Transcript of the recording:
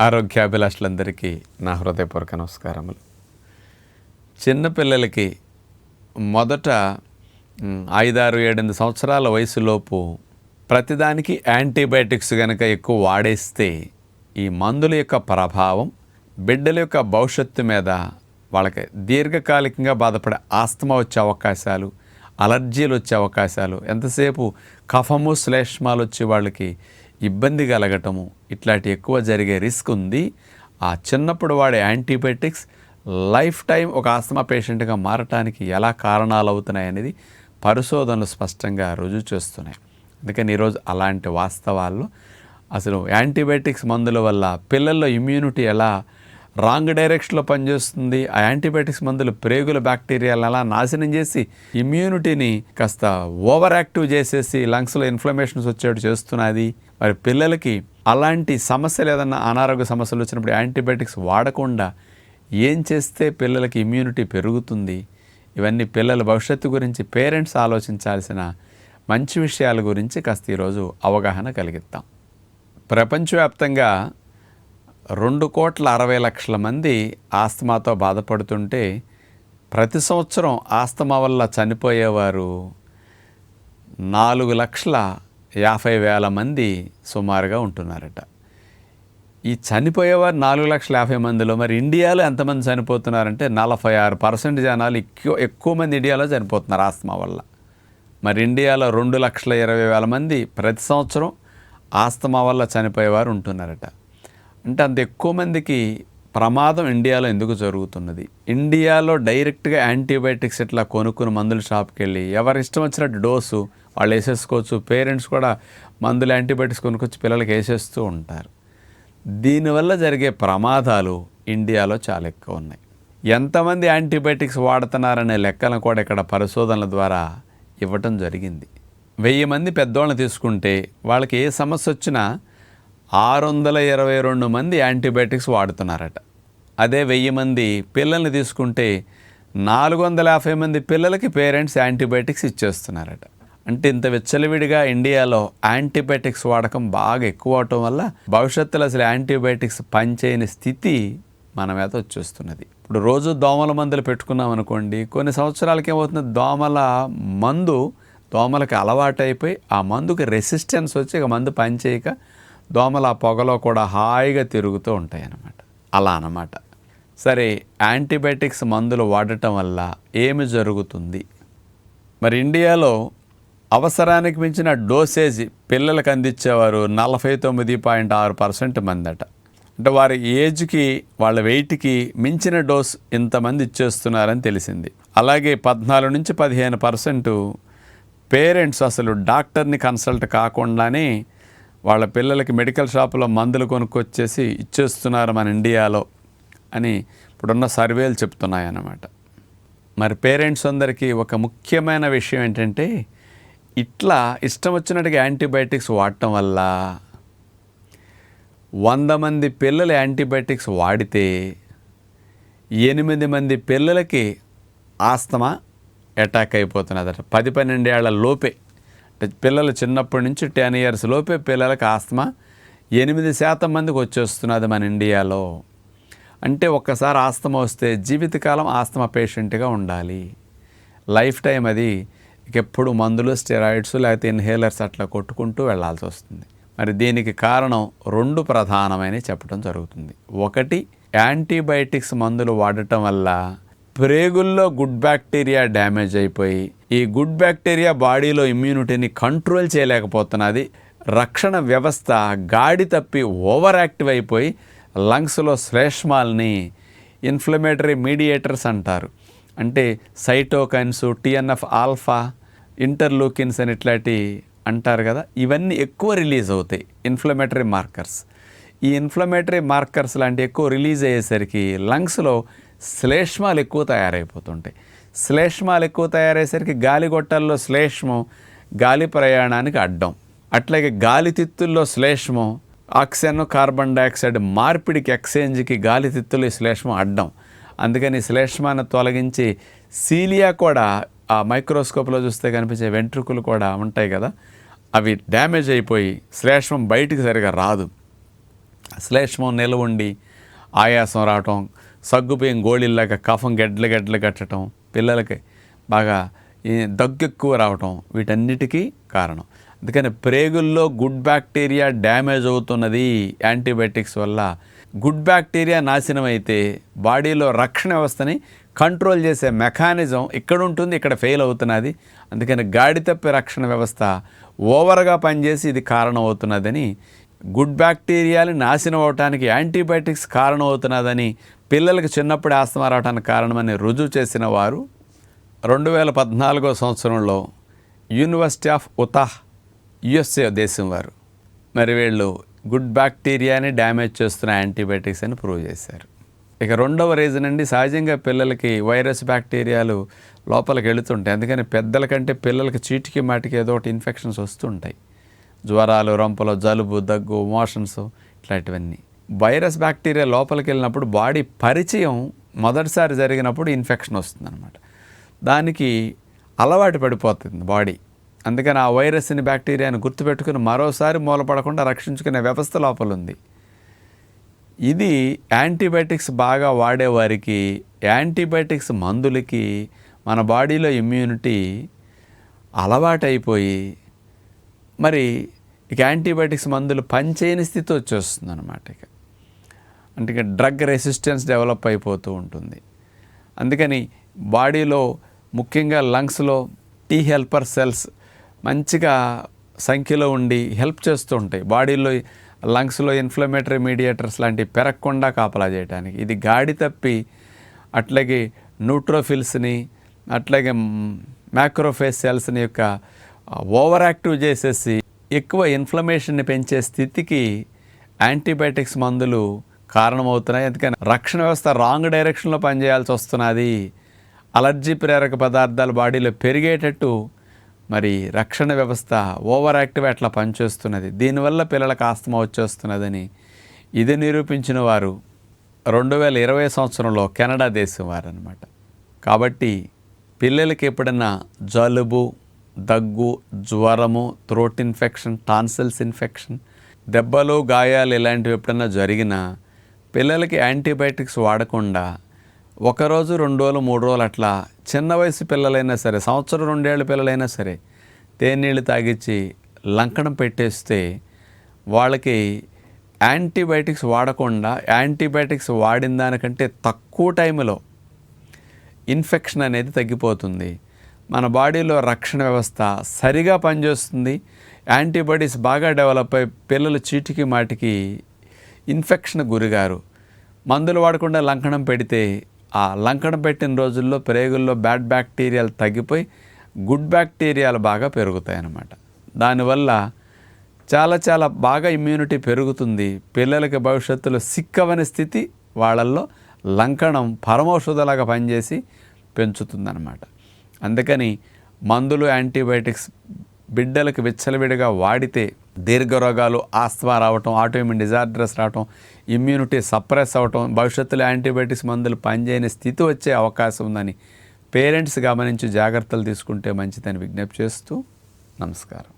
ఆరోగ్యాభిలాషులందరికీ నా హృదయపూర్వక నమస్కారములు. చిన్నపిల్లలకి మొదట ఐదారు ఏడెనిమిది సంవత్సరాల వయసులోపు ప్రతిదానికి యాంటీబయాటిక్స్ కనుక ఎక్కువ వాడేస్తే ఈ మందుల యొక్క ప్రభావం బిడ్డల యొక్క భవిష్యత్తు మీద వాళ్ళకి దీర్ఘకాలికంగా బాధపడే ఆస్తమా వచ్చే అవకాశాలు అలర్జీలు వచ్చే అవకాశాలు ఎంతసేపు కఫము శ్లేష్మాలు వచ్చే వాళ్ళకి ఇబ్బంది కలగటము ఇట్లాంటి ఎక్కువ జరిగే రిస్క్ ఉంది. ఆ చిన్నప్పుడు వాడే యాంటీబయాటిక్స్ లైఫ్ టైం ఒక ఆస్తమా పేషెంట్గా మారటానికి ఎలా కారణాలు అవుతున్నాయి అనేది పరిశోధనలు స్పష్టంగా రుజువు చేస్తున్నాయి. అందుకని ఈరోజు అలాంటి వాస్తవాల్లో అసలు యాంటీబయాటిక్స్ మందుల వల్ల పిల్లల్లో ఇమ్యూనిటీ ఎలా రాంగ్ డైరెక్షన్లో పనిచేస్తుంది ఆ యాంటీబయాటిక్స్ మందులు ప్రేగుల బ్యాక్టీరియాలను అలా నాశనం చేసి ఇమ్యూనిటీని కాస్త ఓవర్ యాక్టివ్ చేసేసి లంగ్స్లో ఇన్ఫ్లమేషన్స్ వచ్చేట్టు చేస్తున్నది మరి పిల్లలకి అలాంటి సమస్యలు ఏదన్నా అనారోగ్య సమస్యలు వచ్చినప్పుడు యాంటీబయాటిక్స్ వాడకుండా ఏం చేస్తే పిల్లలకి ఇమ్యూనిటీ పెరుగుతుంది? ఇవన్నీ పిల్లల భవిష్యత్తు గురించి పేరెంట్స్ ఆలోచించాల్సిన మంచి విషయాల గురించి కాస్త ఈరోజు అవగాహన కలిగిద్దాం. ప్రపంచవ్యాప్తంగా రెండు కోట్ల అరవై లక్షల మంది ఆస్తమాతో బాధపడుతుంటే ప్రతి సంవత్సరం ఆస్తమా వల్ల చనిపోయేవారు నాలుగు లక్షల యాభై వేల మంది సుమారుగా ఉంటున్నారట. ఈ చనిపోయేవారు నాలుగు లక్షల యాభై మందిలో మరి ఇండియాలో ఎంతమంది చనిపోతున్నారంటే నలభై ఆరు పర్సెంట్ జనాలు ఎక్కువ ఎక్కువ మంది ఇండియాలో చనిపోతున్నారు ఆస్తమా వల్ల. మరి ఇండియాలో రెండు లక్షల ఇరవై వేల మంది ప్రతి సంవత్సరం ఆస్తమా వల్ల చనిపోయేవారు ఉంటున్నారట. అంటే అంత ఎక్కువ మందికి ప్రమాదం ఇండియాలో ఎందుకు జరుగుతున్నది? ఇండియాలో డైరెక్ట్గా యాంటీబయాటిక్స్ ఇట్లా కొనుక్కుని మందుల షాప్కి వెళ్ళి ఎవరి ఇష్టం వచ్చినట్టు డోసు వాళ్ళు వేసేసుకోవచ్చు. పేరెంట్స్ కూడా మందులు యాంటీబయాటిక్స్ కొనుక్కొచ్చి పిల్లలకి వేసేస్తూ ఉంటారు. దీనివల్ల జరిగే ప్రమాదాలు ఇండియాలో చాలా ఎక్కువ ఉన్నాయి. ఎంతమంది యాంటీబయాటిక్స్ వాడుతున్నారనే లెక్కలను కూడా ఇక్కడ పరిశోధనల ద్వారా ఇవ్వటం జరిగింది. వెయ్యి మంది పెద్దోళ్ళని తీసుకుంటే వాళ్ళకి ఏ సమస్య వచ్చినా ఆరు వందల ఇరవై రెండు మంది యాంటీబయాటిక్స్ వాడుతున్నారట. అదే వెయ్యి మంది పిల్లల్ని తీసుకుంటే నాలుగు వందల యాభై మంది పిల్లలకి పేరెంట్స్ యాంటీబయాటిక్స్ ఇచ్చేస్తున్నారట. అంటే ఇంత విచ్చలవిడిగా ఇండియాలో యాంటీబయాటిక్స్ వాడకం బాగా ఎక్కువ అవటం వల్ల భవిష్యత్తులో అసలు యాంటీబయాటిక్స్ పనిచేయని స్థితి మన మీద వచ్చేస్తున్నది. ఇప్పుడు రోజు దోమల మందులు పెట్టుకున్నాం అనుకోండి కొన్ని సంవత్సరాలకి ఏమవుతుంది? దోమల మందు దోమలకి అలవాటైపోయి ఆ మందుకి రెసిస్టెన్స్ వచ్చి ఇక మందు పనిచేయక దోమలు ఆ పొగలో కూడా హాయిగా తిరుగుతూ ఉంటాయి అన్నమాట అలా అన్నమాట. సరే యాంటీబయాటిక్స్ మందులు వాడటం వల్ల ఏమి జరుగుతుంది? మరి ఇండియాలో అవసరానికి మించిన డోసేజ్ పిల్లలకు అందించేవారు నలభై తొమ్మిది పాయింట్ ఆరు పర్సెంట్ మందట. అంటే వారి ఏజ్కి వాళ్ళ వెయిట్కి మించిన డోస్ ఇంతమంది ఇచ్చేస్తున్నారని తెలిసింది. అలాగే పద్నాలుగు నుంచి పదిహేను పర్సెంట్ పేరెంట్స్ అసలు డాక్టర్ని కన్సల్ట్ కాకుండానే వాళ్ళ పిల్లలకి మెడికల్ షాపులో మందులు కొనుక్కొచ్చేసి ఇచ్చేస్తున్నారు మన ఇండియాలో అని ఇప్పుడున్న సర్వేలు చెప్తున్నాయి అన్నమాట మరి పేరెంట్స్ అందరికీ ఒక ముఖ్యమైన విషయం ఏంటంటే ఇట్లా ఇష్టం వచ్చినట్టుగా యాంటీబయాటిక్స్ వాడటం వల్ల వంద మంది పిల్లలు యాంటీబయాటిక్స్ వాడితే ఎనిమిది మంది పిల్లలకి ఆస్తమా అటాక్ అయిపోతున్నదట. పది పన్నెండేళ్ళ లోపే అంటే పిల్లలు చిన్నప్పటి నుంచి టెన్ ఇయర్స్ లోపే పిల్లలకు ఆస్తమా ఎనిమిది శాతం మందికి వచ్చేస్తున్నది మన ఇండియాలో. అంటే ఒక్కసారి ఆస్తమా వస్తే జీవితకాలం ఆస్తమా పేషెంట్గా ఉండాలి. లైఫ్ టైం అది ఎప్పుడు మందులు స్టెరాయిడ్స్ లేకపోతే ఇన్హేలర్స్ అట్లా కొట్టుకుంటూ వెళ్ళాల్సి వస్తుంది. మరి దీనికి కారణం రెండు ప్రధానమైన చెప్పడం జరుగుతుంది. ఒకటి యాంటీబయాటిక్స్ మందులు వాడటం వల్ల ప్రేగుల్లో గుడ్ బ్యాక్టీరియా డ్యామేజ్ అయిపోయి ఈ గుడ్ బ్యాక్టీరియా బాడీలో ఇమ్యూనిటీని కంట్రోల్ చేయలేకపోతున్నది. రక్షణ వ్యవస్థ గాడి తప్పి ఓవర్ యాక్టివ్ అయిపోయి లంగ్స్లో శ్లేష్మాల్ని ఇన్ఫ్లమేటరీ మీడియేటర్స్ అంటారు. అంటే సైటోకైన్స్ టీఎన్ఎఫ్ ఆల్ఫా ఇంటర్లూకిన్స్ అని ఇట్లాంటి అంటారు కదా ఇవన్నీ ఎక్కువ రిలీజ్ అవుతాయి ఇన్ఫ్లమేటరీ మార్కర్స్ ఈ ఇన్ఫ్లమేటరీ మార్కర్స్ లాంటి ఎక్కువ రిలీజ్ అయ్యేసరికి లంగ్స్లో శ్లేష్మాలు ఎక్కువ తయారైపోతుంటాయి. శ్లేష్మాలు ఎక్కువ తయారయ్యేసరికి గాలిగొట్టల్లో శ్లేష్మం గాలి ప్రయాణానికి అడ్డం. అట్లాగే గాలితిత్తుల్లో శ్లేష్మం ఆక్సిజన్ కార్బన్ డైఆక్సైడ్ మార్పిడికి ఎక్స్చేంజ్కి గాలితిత్తులు ఈ శ్లేష్మం అడ్డం. అందుకని శ్లేష్మాన్ని తొలగించి సీలియా కూడా ఆ మైక్రోస్కోప్లో చూస్తే కనిపించే వెంట్రుకలు కూడా ఉంటాయి కదా అవి డ్యామేజ్ అయిపోయి శ్లేష్మం బయటికి సరిగా రాదు. శ్లేష్మం నిలవండి ఆయాసం రావటం సగ్గుపోయిన గోళీల్లాగా కఫం గడ్డలు గడ్డలు కట్టడం పిల్లలకి బాగా ఈ దగ్గు ఎక్కువ రావటం వీటన్నిటికీ కారణం. అందుకని ప్రేగుల్లో గుడ్ బ్యాక్టీరియా డ్యామేజ్ అవుతున్నది యాంటీబయాటిక్స్ వల్ల గుడ్ బ్యాక్టీరియా నాశనం అయితే బాడీలో రక్షణ వ్యవస్థని కంట్రోల్ చేసే మెకానిజం ఇక్కడ ఉంటుంది ఇక్కడ ఫెయిల్ అవుతున్నది. అందుకని గాడి తప్పి రక్షణ వ్యవస్థ ఓవర్గా పనిచేసి ఇది కారణం అవుతున్నదని గుడ్ బ్యాక్టీరియాలు నాశనం అవటానికి యాంటీబయాటిక్స్ కారణం అవుతున్నదని పిల్లలకు చిన్నప్పుడు ఆస్తమా రావడానికి కారణమని రుజువు చేసిన వారు రెండు వేల పద్నాలుగో సంవత్సరంలో యూనివర్సిటీ ఆఫ్ ఉతాహ్ యుఎస్ఏ దేశం వారు. మరి వీళ్ళు గుడ్ బ్యాక్టీరియాని డ్యామేజ్ చేస్తున్న యాంటీబయాటిక్స్ అని ప్రూవ్ చేశారు. ఇక రెండవ రీజన్ అండి సహజంగా పిల్లలకి వైరస్ బ్యాక్టీరియాలు లోపలికి వెళుతుంటాయి. అందుకని పెద్దల కంటే పిల్లలకి చీటికి మాటికి ఏదో ఒకటి ఇన్ఫెక్షన్స్ వస్తుంటాయి. జ్వరాలు రొంపలు జలుబు దగ్గు మోషన్స్ ఇట్లాంటివన్నీ. వైరస్ బ్యాక్టీరియా లోపలికి వెళ్ళినప్పుడు బాడీ పరిచయం మొదటిసారి జరిగినప్పుడు ఇన్ఫెక్షన్ వస్తుందన్నమాట. దానికి అలవాటు పడిపోతుంది బాడీ. అందుకని ఆ వైరస్ని బ్యాక్టీరియాని గుర్తుపెట్టుకుని మరోసారి మూలపడకుండా రక్షించుకునే వ్యవస్థ లోపల ఉంది ఇది యాంటీబయాటిక్స్ బాగా వాడేవారికి యాంటీబయాటిక్స్ మందులకి మన బాడీలో ఇమ్యూనిటీ అలవాటైపోయి మరి ఇక యాంటీబయాటిక్స్ మందులు పనిచేయని స్థితి వచ్చేస్తుంది అనమాట ఇక. అంటే ఇక డ్రగ్ రెసిస్టెన్స్ డెవలప్ అయిపోతూ ఉంటుంది. అందుకని బాడీలో ముఖ్యంగా లంగ్స్లో టీ హెల్పర్ సెల్స్ మంచిగా సంఖ్యలో ఉండి హెల్ప్ చేస్తూ ఉంటాయి. బాడీలో లంగ్స్లో ఇన్ఫ్లమేటరీ మీడియేటర్స్ లాంటివి పెరగకుండా కాపలా చేయడానికి ఇది గాడి తప్పి అట్లాగే న్యూట్రోఫిల్స్ని అట్లాగే మ్యాక్రోఫేస్ సెల్స్ని యొక్క ఓవర్ యాక్టివ్ చేసేసి ఎక్కువ ఇన్ఫ్లమేషన్ని పెంచే స్థితికి యాంటీబయాటిక్స్ మందులు కారణమవుతున్నాయి. ఎందుకని రక్షణ వ్యవస్థ రాంగ్ డైరెక్షన్లో పనిచేయాల్సి వస్తున్నది. అలర్జీ ప్రేరక పదార్థాలు బాడీలో పెరిగేటట్టు మరి రక్షణ వ్యవస్థ ఓవర్ యాక్టివ్ అట్లా పనిచేస్తున్నది. దీనివల్ల పిల్లలకు ఆస్తమా వచ్చేస్తున్నదని ఇది నిరూపించిన వారు రెండు వేల ఇరవై సంవత్సరంలో కెనడా దేశం వారనమాట కాబట్టి పిల్లలకి ఎప్పుడన్నా జలుబు దగ్గు జ్వరము థ్రోట్ ఇన్ఫెక్షన్ టాన్సిల్స్ ఇన్ఫెక్షన్ దెబ్బలు గాయాలు ఇలాంటివి ఎప్పుడన్నా జరిగినా పిల్లలకి యాంటీబయాటిక్స్ వాడకుండా ఒకరోజు రెండు రోజులు మూడు రోజులు అట్లా చిన్న వయసు పిల్లలైనా సరే సంవత్సరం రెండేళ్ళ పిల్లలైనా సరే తేనీళ్ళు తాగించి లంకనం పెట్టేస్తే వాళ్ళకి యాంటీబయాటిక్స్ వాడకుండా యాంటీబయాటిక్స్ వాడిన దానికంటే తక్కువ టైంలో ఇన్ఫెక్షన్ అనేది తగ్గిపోతుంది. మన బాడీలో రక్షణ వ్యవస్థ సరిగా పనిచేస్తుంది. యాంటీబాడీస్ బాగా డెవలప్ అయి పిల్లలు చీటికి మాటికి ఇన్ఫెక్షన్ గురిగారు. మందులు వాడకుండా లంకణం పెడితే ఆ లంకన పెట్టిన రోజుల్లో ప్రేగుల్లో బ్యాడ్ బ్యాక్టీరియాలు తగ్గిపోయి గుడ్ బ్యాక్టీరియాలు బాగా పెరుగుతాయి అన్నమాట దానివల్ల చాలా చాలా బాగా ఇమ్యూనిటీ పెరుగుతుంది. పిల్లలకి భవిష్యత్తులో సిక్కవని స్థితి వాళ్ళల్లో లంకణం పరమౌషధలాగా పనిచేసి పెంచుతుందన్నమాట. అందుకని మందులు యాంటీబయాటిక్స్ బిడ్డలకు విచ్చలవిడిగా వాడితే దీర్ఘరోగాలు ఆస్తమా రావటం ఆటోమిన్ డిజార్డర్స్ రావటం ఇమ్యూనిటీ సప్రెస్ అవ్వటం భవిష్యత్తులో యాంటీబయాటిక్స్ మందులు పనిచేయని స్థితి వచ్చే అవకాశం ఉందని పేరెంట్స్ గమనించి జాగ్రత్తలు తీసుకుంటే మంచిదని విజ్ఞప్తి చేస్తూ నమస్కారం.